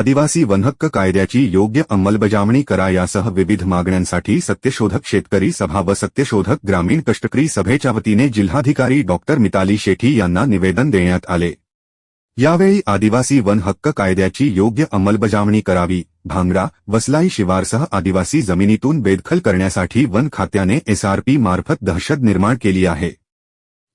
आदिवासी वनहक्क कायद्याची योग्य अंमलबजावणी करा यासह विविध मागण्यांसाठी सत्यशोधक शेतकरी सभा व सत्यशोधक ग्रामीण कष्टकरी सभेच्या वतीने जिल्हाधिकारी डॉक्टर मिताली शेठी यांना निवेदन देण्यात आले. यावेळी आदिवासी वन हक्क कायद्याची योग्य अंमलबजावणी करावी भांगडा वसलाई शिवारसह आदिवासी जमिनीतून बेदखल करण्यासाठी वन खात्याने एसआरपी मार्फत दहशत निर्माण केली आहे.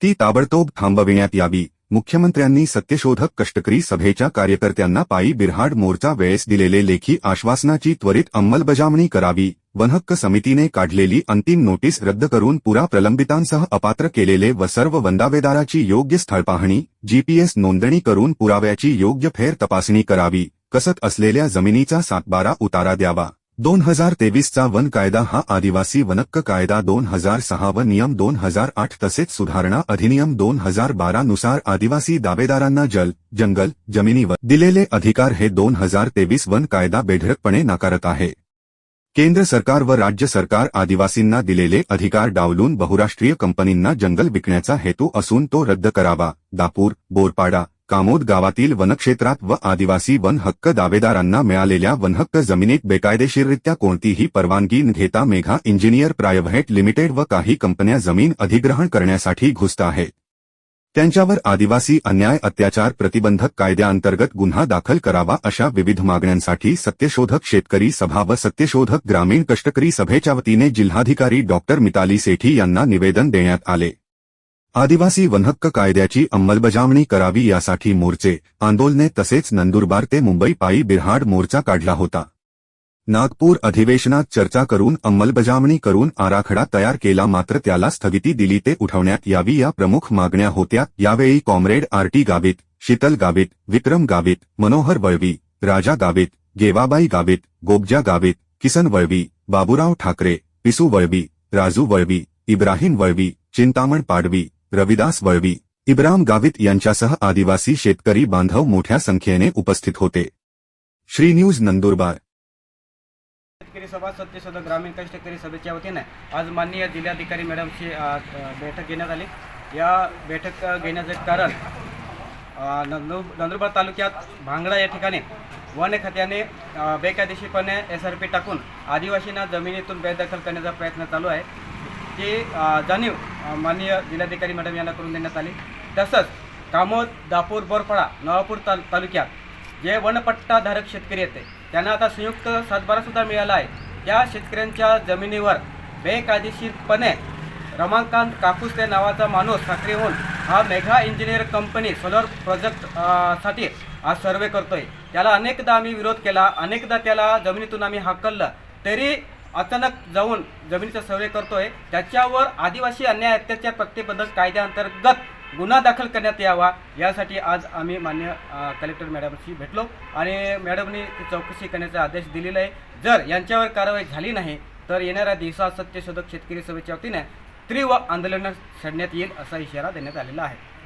ती ताबडतोब थांबविण्यात यावी. मुख्यमंत्र्यांनी सत्यशोधक कष्टकरी सभेच्या कार्यकर्त्यांना पायी बिरहाड मोर्चा वेळेस दिलेले लेखी आश्वासनाची त्वरित अंमलबजावणी करावी वनहक्क समितीने काढलेली अंतिम नोटीस रद्द करून पुरा प्रलंबितांसह अपात्र केलेले व सर्व वंदावेदाराची योग्य स्थळपाहणी जीपीएस नोंदणी करून पुराव्याची योग्य फेर तपासणी करावी कसत असलेल्या जमिनीचा सातबारा उतारा द्यावा. दोन हजार तेवीसचा वन कायदा हा आदिवासी वनक्क कायदा दोन हजार सहा व नियम दोन हजार आठ तसेच सुधारणा अधिनियम दोन हजार बारा नुसार आदिवासी दावेदारांना जल जंगल जमिनीवर दिलेले अधिकार हे दोन हजार तेवीस वन कायदा बेढरकपणे नाकारत आहे. केंद्र सरकार व राज्य सरकार आदिवासींना दिलेले अधिकार डावलून बहुराष्ट्रीय कंपनींना जंगल विकण्याचा हेतू असून तो रद्द करावा. दापूर बोरपाडा कामोद गावातील वनक्षेत्रात व आदिवासी वन हक्क दावेदारांना मिळालेल्या वनहक्क जमिनीत बेकायदेशीररित्या कोणतीही परवानगी न घेता मेघा इंजिनियर प्रायव्हेट लिमिटेड व काही कंपन्या जमीन अधिग्रहण करण्यासाठी घुसत आहेत. त्यांच्यावर आदिवासी अन्याय अत्याचार प्रतिबंधक कायद्याअंतर्गत गुन्हा दाखल करावा अशा विविध मागण्यांसाठी सत्यशोधक शेतकरी सभा व सत्यशोधक ग्रामीण कष्टकरी सभेच्या वतीने जिल्हाधिकारी डॉक्टर मिताली सेठी यांना निवेदन देण्यात आले. आदिवासी वनहक्क कायद्याची अंमलबजावणी करावी यासाठी मोर्चे आंदोलने तसेच नंदुरबार ते मुंबई पायी बिरहाड मोर्चा काढला होता. नागपूर अधिवेशनात चर्चा करून अंमलबजावणी करून आराखडा तयार केला मात्र त्याला स्थगिती दिली ते उठवण्यात यावी या प्रमुख मागण्या होत्या. यावेळी comrade R T Gavit Shital Gavit Vikram Gavit Manohar Valvi Raja Gavit Gevabai Gavit Gobja Gavit Kisan Valvi Baburao Thakre Pisu Valvi Raju Valvi Ibrahim Valvi Chintaman Padvi Ravidas Valvi, Ibram Gavit यांच्यासह आदिवासी शेतकरी बांधव मोठ्या संख्येने उपस्थित होते. Shri news Nandurbar. शेतकरी सभा, सत्यशोधक ग्रामीण कष्टकरी सभेच्या वतीने आज माननीय जिल्हाधिकारी मॅडमची बैठक घेण्यात आली. या बैठक घेण्याचे कारण नंदू, नंदुरबार तालुक्यात भांगडा या ठिकाणी वन खात्याने बेकायदेशीरपणे एस आर पी टाकून आदिवासींना जमिनीतून बेदखल करण्याचा प्रयत्न चालू आहे. ती जाणीव माननीय जिल्हाधिकारी मॅडम यांना करून देण्यात आली. तसंच कामोद दापूर बोरपाडा नवापूर ताल तालुक्यात जे वनपट्टाधारक शेतकरी येते त्यांना आता संयुक्त सातबारासुद्धा मिळाला आहे. त्या शेतकऱ्यांच्या जमिनीवर बेकायदेशीरपणे रमाकांत काकुस्ते नावाचा माणूस सक्रिय होऊन हा मेघा इंजिनियर कंपनी सोलर प्रोजेक्टसाठी आज सर्वे करतोय. त्याला अनेकदा आम्ही विरोध केला अनेकदा त्याला जमिनीतून आम्ही हाकललं. तरी अचानक जाऊन जमिनीचा सर्वे करतोय. त्याच्यावर आदिवासी अन्याय अत्याचार प्रतिबंधक कायद्याअंतर्गत गुन्हा दाखल करण्यात यावा. यासाठी आज आम्ही मान्य कलेक्टर मॅडमशी भेटलो आणि मॅडमनी चौकशी करण्याचा आदेश दिलेला आहे. जर यांच्यावर कारवाई झाली नाही तर येणाऱ्या दिवसात सत्यशोधक शेतकरी सभेच्या वतीने तीव्र आंदोलन छेडण्यात येईल असा इशारा देण्यात आलेला आहे.